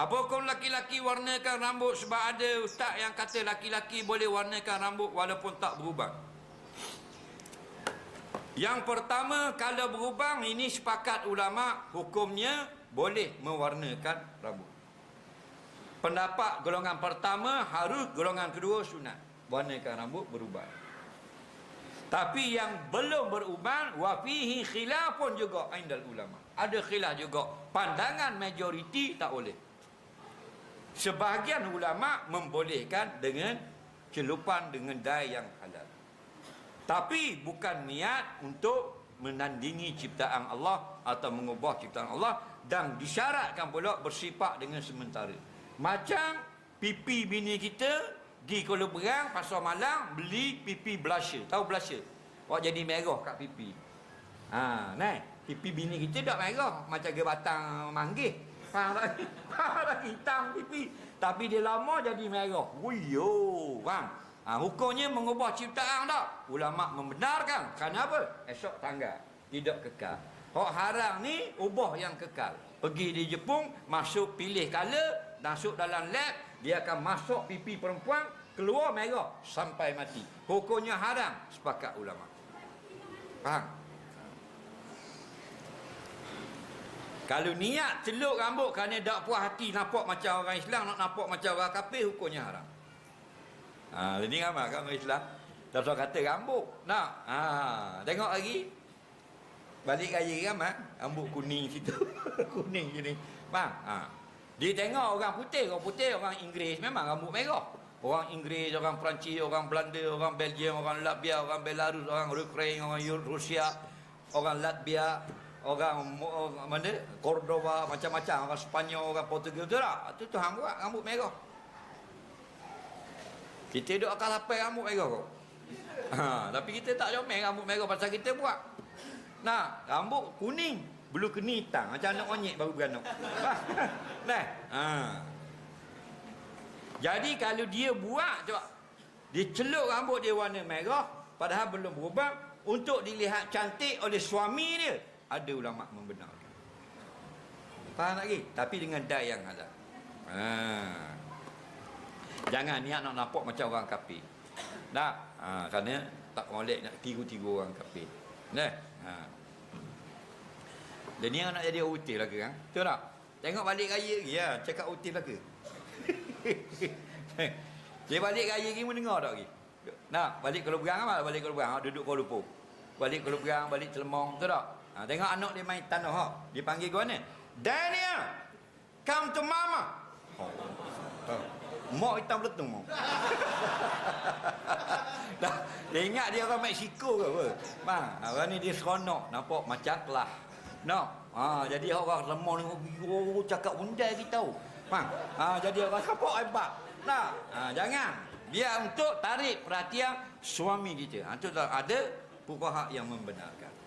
Apa hukum laki-laki warnakan rambut sebab ada ustaz yang kata laki-laki boleh warnakan rambut walaupun tak berubah. Yang pertama kalau berubah ini sepakat ulama hukumnya boleh mewarnakan rambut. Pendapat golongan pertama harus golongan kedua sunat. Warnakan rambut berubah. Tapi yang belum berubah wa fihi khilafun juga indal ulama. Ada khilaf juga. Pandangan majoriti tak boleh. Sebahagian ulama membolehkan dengan celupan dengan dai yang halal. Tapi bukan niat untuk menandingi ciptaan Allah atau mengubah ciptaan Allah dan disyaratkan pula bersifat dengan sementara. Macam pipi bini kita di Kuala Berang pasal malam beli pipi blusher. Tahu blusher? Awak jadi merah kat pipi. Ha, nah, pipi bini kita tak merah macam ge batang manggis. Faham tak? Faham tak? Hitam pipi. Tapi dia lama jadi merah. Wuyo, faham? Ha, hukumnya mengubah ciptaan tak? Ulama membenarkan. Kenapa? Esok tangga. Tidak kekal. Hak haram ni ubah yang kekal. Pergi di Jepun, masuk pilih color, masuk dalam lab, dia akan masuk pipi perempuan, keluar merah sampai mati. Hukumnya haram, sepakat ulama. Faham? Kalau niat celuk rambut kerana tak puas hati nampak macam orang Islam, nak nampak macam orang kafir, hukumnya haram. Ha, ini ramai kan orang Islam. Tak tahu kata rambut. Nak? Ha, tengok lagi. Balik raya ramai. Rambut kuning situ. kuning je ni. Faham? Ha. Dia tengok orang putih, orang putih, orang Inggeris memang rambut merah. Orang Inggeris, orang Perancis, orang Belanda, orang Belgium, orang Latvia, orang Belarus, orang Ukraine, orang Rusia, orang Latvia, orang, mana? Cordoba, macam-macam, orang Sepanyol, orang Portugal betul tak? Itu Tuhan buat rambut merah. Kita duduk akan sampai rambut merah kau. Ha, tapi kita tak comel rambut merah pasal kita buat. Nah, rambut kuning, bulu keni hitam macam anak monyet baru beranak. nah, ha. Jadi kalau dia buat coba dia celuk rambut dia warna merah padahal belum berubah untuk dilihat cantik oleh suami dia, ada ulama membenarkan. Faham lagi? Tapi dengan dai yang halal. Ha. Jangan niat nak nampak macam orang kafir. Tak? Ha, kerana tak molek nak tiru-tiru orang kafir. Nah. Ha. Dan ni nak jadi util lah ke kan? Betul tak? Tengok balik raya lagi ya, cakap util lah ke? Dia balik raya lagi mendengar tak lagi? Nak balik Kuala Berang apa? Balik Kuala Berang, ha, duduk Kuala Lumpur. Balik Kuala balik Celemong, betul tak? Ha, tengok anak dia main tanah ha. Dia panggil gua ni. Daniel, come to mama. Oh. Oh. Mak hitam letung mak. Dah, dia ingat dia orang Mexico ke apa? Bang, orang ni dia seronok nampak macam kelah. No. Ha, jadi orang lemah ni oh, cakap undai kita tahu. Ha, jadi orang nampak hebat. Nah, ha, jangan. Biar untuk tarik perhatian suami kita. Ha, itu ada fuqaha yang membenarkan.